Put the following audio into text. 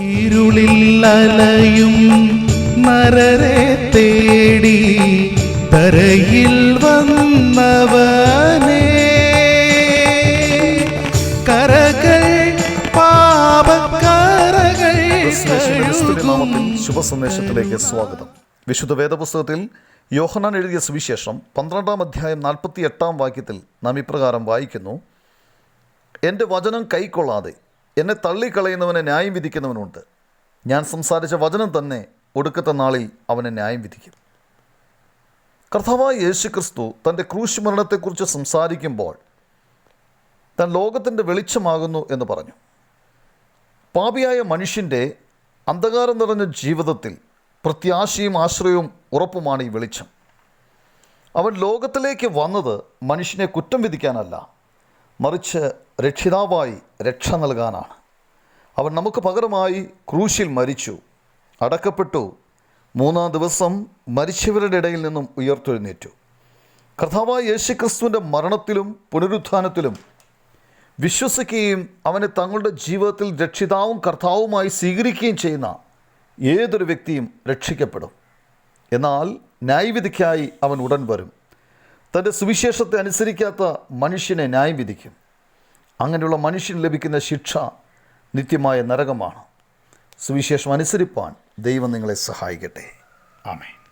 ഇരുളിൽ അലയും നരരെ തേടി തരയിൽ വന്നവനേ. കരകൾ പാപക്കരകൾ ശുഭ സന്ദേശത്തിലേക്ക് സ്വാഗതം. വിശുദ്ധ വേദപുസ്തകത്തിൽ യോഹനാൻ എഴുതിയ സുവിശേഷം പന്ത്രണ്ടാം അധ്യായം നാൽപ്പത്തി എട്ടാം വാക്യത്തിൽ നാം ഇപ്രകാരം വായിക്കുന്നു എന്റെ വചനം കൈക്കൊള്ളാതെ എന്നെ തള്ളിക്കളയുന്നവനെ ന്യായം വിധിക്കുന്നവനുണ്ട്. ഞാൻ സംസാരിച്ച വചനം തന്നെ ഒടുക്കത്തെ നാളിൽ അവനെ ന്യായം വിധിക്കും. കർത്താവായ യേശു ക്രിസ്തു തന്റെ ക്രൂശ് മരണത്തെക്കുറിച്ച് സംസാരിക്കുമ്പോൾ തൻ ലോകത്തിന്റെ വെളിച്ചമാകുന്നു എന്ന് പറഞ്ഞു. പാപിയായ മനുഷ്യന്റെ അന്ധകാരം നിറഞ്ഞ ജീവിതത്തിൽ പ്രത്യാശയും ആശ്രയവും ഉറപ്പുമാണ് ഈ വെളിച്ചം. അവൻ ലോകത്തിലേക്ക് വന്നത് മനുഷ്യനെ കുറ്റം വിധിക്കാനല്ല മറിച്ച് രക്ഷിതാവായി രക്ഷ നൽകാനാണ്. അവൻ നമുക്ക് പകരമായി ക്രൂശിൽ മരിച്ചു അടക്കപ്പെട്ടു മൂന്നാം ദിവസം മരിച്ചവരുടെ ഇടയിൽ നിന്നും ഉയർത്തെഴുന്നേറ്റു. കർത്താവായ യേശുക്രിസ്തുവിന്റെ മരണത്തിലും പുനരുത്ഥാനത്തിലും വിശ്വസിക്കുകയും അവനെ തങ്ങളുടെ ജീവിതത്തിൽ രക്ഷിതാവും കർത്താവുമായി സ്വീകരിക്കുകയും ചെയ്യുന്ന ഏതൊരു വ്യക്തിയും രക്ഷിക്കപ്പെടും. എന്നാൽ ന്യായവിധിക്കായി അവൻ ഉടൻ വരും. തന്റെ സുവിശേഷത്തെ അനുസരിക്കാത്ത മനുഷ്യനെ ന്യായം വിധിക്കും. അങ്ങനെയുള്ള മനുഷ്യന് ലഭിക്കുന്ന ശിക്ഷ നിത്യമായ നരകമാണ്. സുവിശേഷം അനുസരിപ്പാൻ ദൈവം നിങ്ങളെ സഹായിക്കട്ടെ. ആമേ